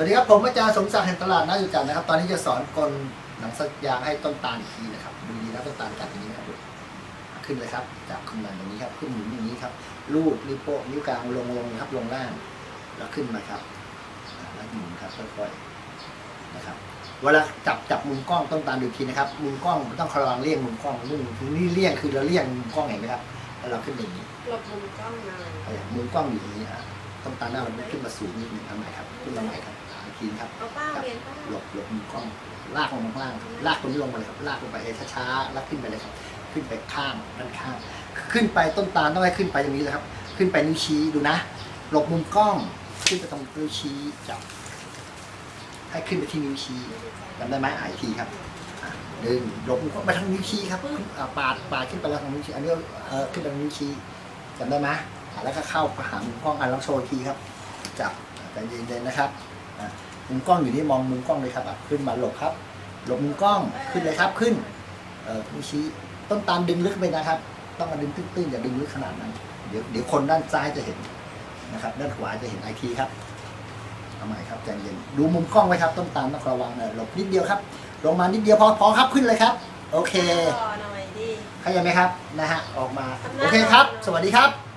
วัสดีครับ ผมอาจารย์สมศักดิ์แห่งตลาดนาจุจันทร์นะครับ ตอนนี้จะสอนกลหนังสักยางให้ต้นตาลอีกทีนะครับดูดีนะต้นตาลกัดอย่างนี้นะครับขึ้นเลยครับจับขึ้นมาอย่างนี้ครับ ขึ้นหมุนอย่างนี้ครับลูดนิ้วโป้งนิ้วกลางลงลงนะครับลงล่างแล้วขึ้นมาครับอ่าแล้วหมุนครับค่อยๆนะครับเวลาจับจับมุมกล้องต้นตาลดูอีกทีนะครับมุมกล้องต้องระวังเลี่ยงมุมกล้องมุ่งนี่เลี่ยงคือเราเลี่ยงมุมกล้องเห็นไหมครับแล้วเราขึ้นอย่างนี้หลบมุมกล้องหน่อยเอาอย่างมุมกล้องอยู่ตรงนี้อะต้นตาลหน้ามันขึ้นมาสูงนิดหนึงทำไมครับขึ้นมาใหม่ครับอีก ทีนครับเอาป้าเรียนป้าหลบหลบมุมกล้อง ลากลงมาข้างล่างครับลากตรงนี้ลงมาเลยครับ ลากลงไปช้าๆแล้วขึ้นไปเลยครับ ขึ้นไปข้างด้านข้าง ขึ้นไปต้นตาลต้องให้ขึ้นไปตรงนี้เลยครับ ขึ้นไปนิ้วชี้ดูนะ หลบมุมกล้อง ขึ้นไปตรงนิ้วชี้จับ ให้ขึ้นไปที่นิ้วชี้จำได้ไหมอ่านอีกทีครับอะดึงหลบมุมกล้องไปทางนิ้วชี้ครับปาดปาดขึ้นไปแล้วทางนิ้วชี้ อันนี้เออขึ้นไปทางนิ้วชี้จำได้ไหมแล้วก็เข้าหามุมกล้องอะลองโชว์ทีครับ จับใจเย็นๆนะครับ มุมกล้องอยู่นี่มองมุมกล้องเลยครับอะขึ้นมาหลบครับ หลบมุมกล้องขึ้นเลยครับขึ้น เออนิ้วชี้ต้นตาลดึงลึกไปนะครับ ต้องมาดึงตื้นๆอย่าดึงลึกขนาดนั้น เดี๋ยวเดี๋ยวคนด้านซ้ายจะเห็นนะครับ ด้านขวาจะเห็นไอทีครับเอาใหม่ครับใจเย็นดูมุมกล้องไว้ครับ ต้นตาลต้องระวังนะหลบนิดเดียวครับ ลงมานิดเดียวพอพอครับขึ้นเลยครับ โอเคต่อหน่อยดิ เข้าใจไหมครับนะฮะออกมา โอเคครับ สวัสดีครับ